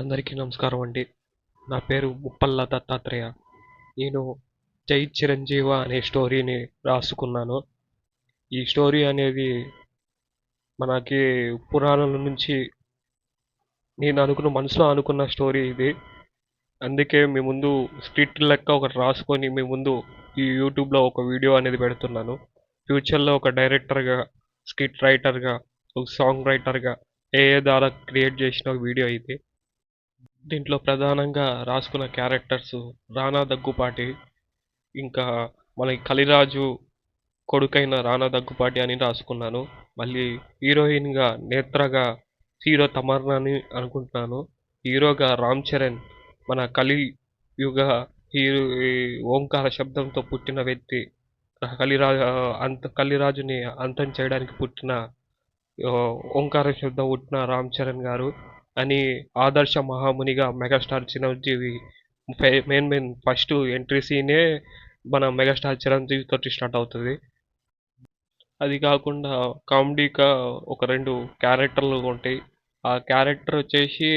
అందరికీ నమస్కారం అండి. నా పేరు ముప్పల్ల దత్తాత్రేయ. నేను జై చిరంజీవ అనే స్టోరీని రాసుకున్నాను. ఈ స్టోరీ అనేది మనకి పురాణాల నుంచి నేను అనుకున్న మనసులో అనుకున్న స్టోరీ ఇది. అందుకే మీ ముందు స్క్రిప్ట్ లెక్క ఒకటి రాసుకొని మీ ముందు ఈ యూట్యూబ్లో ఒక వీడియో అనేది పెడుతున్నాను. ఫ్యూచర్లో ఒక డైరెక్టర్గా స్క్రిప్ట్ రైటర్గా ఒక సాంగ్ రైటర్గా ఏ ఏ ద్వారా క్రియేట్ చేసిన వీడియో ఇది. దీంట్లో ప్రధానంగా రాసుకున్న క్యారెక్టర్స్ రానా దగ్గుపాటి ఇంకా మన కలిరాజు కొడుకైన రానా దగ్గుపాటి అని రాసుకున్నాను. మళ్ళీ హీరోయిన్గా నేత్రగా హీరో తమర్నాని అనుకుంటున్నాను. హీరోగా రామ్ చరణ్ మన కలి యుగ హీరో ఈ ఓంకార శబ్దంతో పుట్టిన వ్యక్తి కలిరాజు అంత కలిరాజుని అంతం చేయడానికి పుట్టిన ఓంకార శబ్దం పుట్టిన రామ్ చరణ్ గారు. అని ఆదర్శ మహామునిగా megastar Chiranjeevi main main first entry సీనే మన మెగాస్టార్ చిరంజీవి తోటి స్టార్ట్ అవుతుంది. అది కాకుండా కామెడీగా ఒక రెండు క్యారెక్టర్లు ఉంటాయి. ఆ క్యారెక్టర్ వచ్చేసి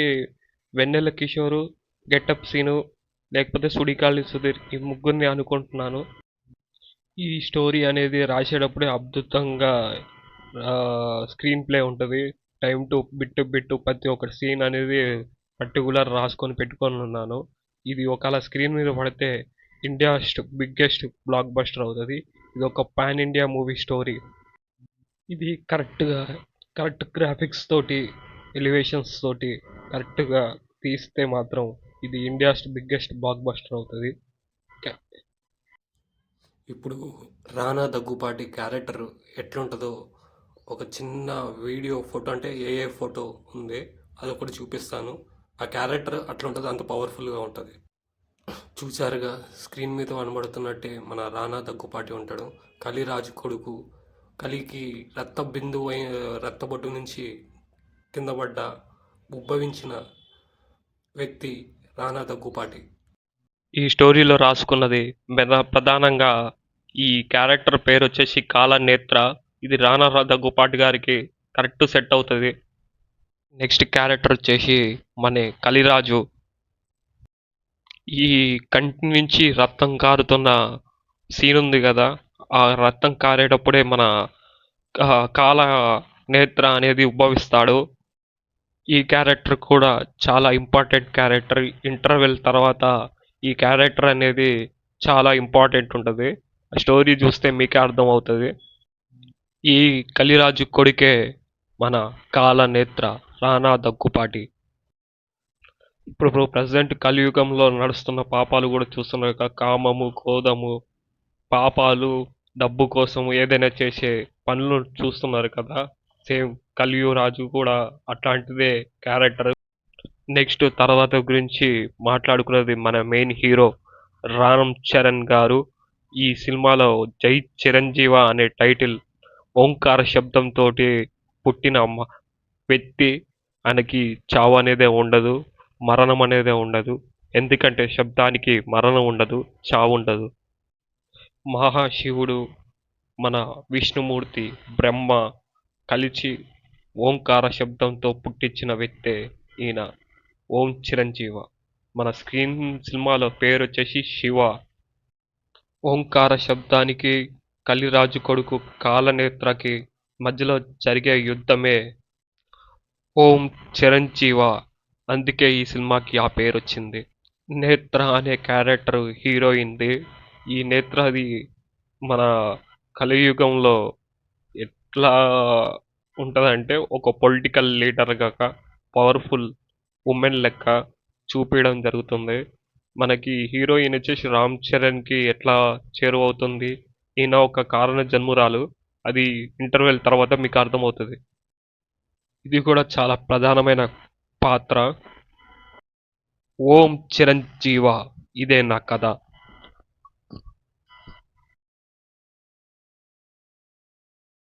వెన్నెల కిషోరు గెటప్ సీను లేకపోతే సుడికాళి సుధీర్ ఈ ముగ్గురిని అనుకుంటున్నాను. ఈ స్టోరీ అనేది రాసేటప్పుడే అద్భుతంగా స్క్రీన్ ప్లే ఉంటుంది. టైం టు బిట్ బిట్ ప్రతి ఒక్క సీన్ అనేది పర్టికులర్ రాసుకొని పెట్టుకొని ఉన్నాను. ఇది ఒకవేళ స్క్రీన్ మీద పడితే ఇండియా బిగ్గెస్ట్ బ్లాక్ బస్టర్ అవుతుంది. ఇది ఒక పాన్ ఇండియా మూవీ స్టోరీ ఇది కరెక్ట్గా కరెక్ట్ గ్రాఫిక్స్ తోటి ఎలివేషన్స్ తోటి కరెక్ట్గా తీస్తే మాత్రం ఇది ఇండియాస్ బిగ్గెస్ట్ బ్లాక్ బస్టర్ అవుతుంది. ఇప్పుడు రానా దగ్గుపాటి క్యారెక్టర్ ఎట్లుంటుందో ఒక చిన్న వీడియో ఫోటో అంటే ఏ ఏ ఫోటో ఉంది. అది ఒకటి చూపిస్తాను. ఆ క్యారెక్టర్ అట్లా ఉంటుంది అంత పవర్ఫుల్గా ఉంటుంది. చూసారుగా స్క్రీన్ మీద కనబడుతున్నట్టే మన రానా దగ్గుపాటి ఉంటాడు. కలిరాజు కొడుకు. కలికి రక్త బిందువు అయిన రక్తబొట్టు నుంచి కింద పడ్డ ఉద్భవించిన వ్యక్తి రానా దగ్గుపాటి. ఈ స్టోరీలో రాసుకున్నది ప్రధానంగా ఈ క్యారెక్టర్ పేరు వచ్చేసి కాలనేత్ర. నేత్ర ఇది రానా దగ్గుపాటి గారికి కరెక్ట్ సెట్ అవుతుంది. నెక్స్ట్ క్యారెక్టర్ వచ్చేసి మన కలిరాజు. ఈ కంటి నుంచి రక్తం కారుతున్న సీన్ ఉంది కదా ఆ రక్తం కారేటప్పుడే మన కాల నేత్ర అనేది ఉద్భవిస్తాడు. ఈ క్యారెక్టర్ కూడా చాలా ఇంపార్టెంట్ క్యారెక్టర్. ఇంటర్వెల్ తర్వాత ఈ క్యారెక్టర్ అనేది చాలా ఇంపార్టెంట్ ఉంటుంది. స్టోరీ చూస్తే మీకే అర్థం అవుతుంది ఈ కలిరాజు కొడుకే మన కాల నేత్ర రానా దగ్గుపాటి. ఇప్పుడు ప్రజెంట్ కలియుగంలో నడుస్తున్న పాపాలు కూడా చూస్తున్నారు కదా కామము క్రోధము పాపాలు డబ్బు కోసం ఏదైనా చేసే పనులు చూస్తున్నారు కదా. సేమ్ కలియురాజు కూడా అట్లాంటిదే క్యారెక్టర్. నెక్స్ట్ తర్వాత గురించి మాట్లాడుకున్నది మన మెయిన్ హీరో రామ్ చరణ్ గారు. ఈ సినిమాలో జై చిరంజీవ అనే టైటిల్ ఓంకార శబ్దంతో పుట్టిన వ్యక్తి ఆయనకి చావు అనేదే ఉండదు మరణం అనేదే ఉండదు. ఎందుకంటే శబ్దానికి మరణం ఉండదు చావు ఉండదు. మహాశివుడు మన విష్ణుమూర్తి బ్రహ్మ కలిసి ఓంకార శబ్దంతో పుట్టించిన వ్యక్తే ఈయన ఓం చిరంజీవ. మన స్క్రీన్ సినిమాలో పేరు వచ్చేసి శివ. ఓంకార శబ్దానికి కలిరాజు కొడుకు కాలనేత్రకి మధ్యలో జరిగే యుద్ధమే ఓం చిరంజీవ. అందుకే ఈ సినిమాకి ఆ పేరు వచ్చింది నేత్ర అనే క్యారెక్టర్ హీరోయింది ఈ నేత్రది మన కలియుగంలో ఎట్లా ఉంటుందంటే ఒక పొలిటికల్ లీడర్గా పవర్ఫుల్ ఉమెన్ లెక్క చూపించడం జరుగుతుంది. మనకి హీరోయిన్ వచ్చేసి రామ్ చరణ్కి ఎట్లా చేరువవుతుంది? ఈయన ఒక కారణ జన్మురాలు. అది ఇంటర్వెల్ తర్వాత మీకు అర్థమవుతుంది. ఇది కూడా చాలా ప్రధానమైన పాత్ర. ఓం చిరంజీవ ఇదే నా కథ.